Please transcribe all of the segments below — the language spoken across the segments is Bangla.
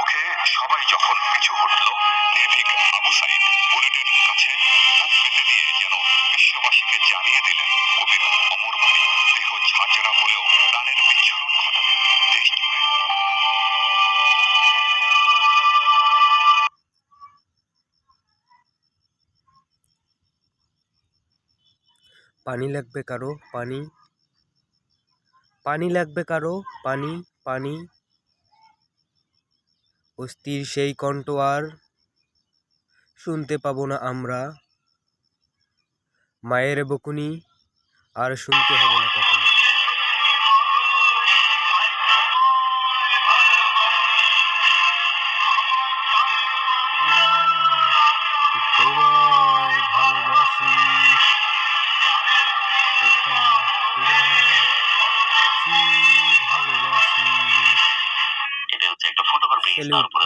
মুখে সবাই যখন পিছু হটল আবু সাইদ বুলেটের কাছে বুক পেতে দিয়ে যেন বিশ্ববাসীকে জানিয়ে দিলেন কবির অমর দেহ হলেও প্রাণের বিচ্ছুরণ দেশ পানি লাগবে কারও? পানি? পানি লাগবে কারও? পানি? পানি? অস্থির সেই কণ্ঠ আর শুনতে পাব না আমরা। মায়ের বকুনি আর শুনতে হবে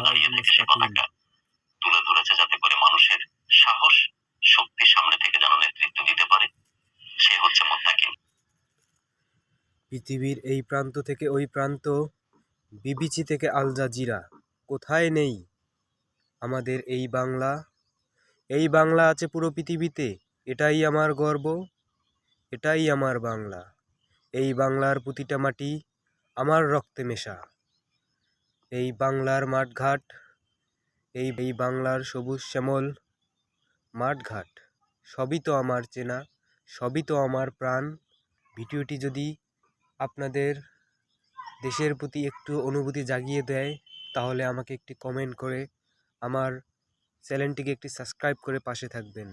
দাঁড়িয়ে থেকে সে। তুলে ধরেছে যাতে করে মানুষের সাহস শক্তি সামনে থেকে যেন নেতৃত্ব দিতে পারে সে হচ্ছে মোত্তাকিম। পৃথিবীর এই প্রান্ত থেকে ওই প্রান্ত বিবিচি থেকে আল জাজিরা কোথায় নেই আমাদের এই বাংলা? এই বাংলা আছে পুরো পৃথিবীতে এটাই আমার গর্ব এটাই আমার বাংলা। এই বাংলার প্রতিটা মাটি আমার রক্তে মেশা। এই বাংলার মাঠঘাট, এই এই বাংলার সবুজ শ্যামল মাঠঘাট। সবই তো আমার চেনা, সবই তো আমার প্রাণ। ভিডিওটি যদি আপনাদের দেশের প্রতি একটু অনুভূতি জাগিয়ে দেয়, তাহলে আমাকে একটি কমেন্ট করে আমার চ্যানেলটিকে একটি সাবস্ক্রাইব করে পাশে থাকবেন।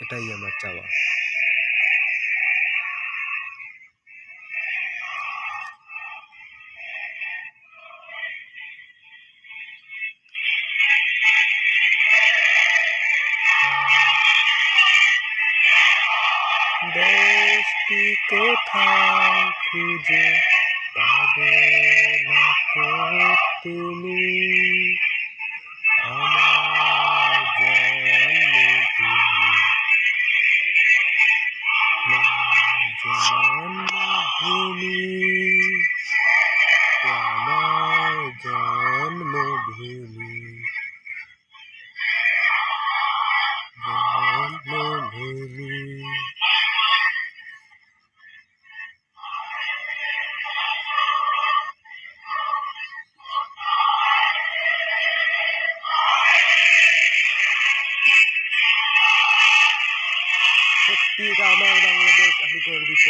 এটাই আমার চাওয়া। দেশটি কোথায় খুঁজে পাবে না কো তুমি আমার আমার জন্মভূমি। জন্মভূমি। এটা আমার বাংলাদেশ আমি গর্বিত।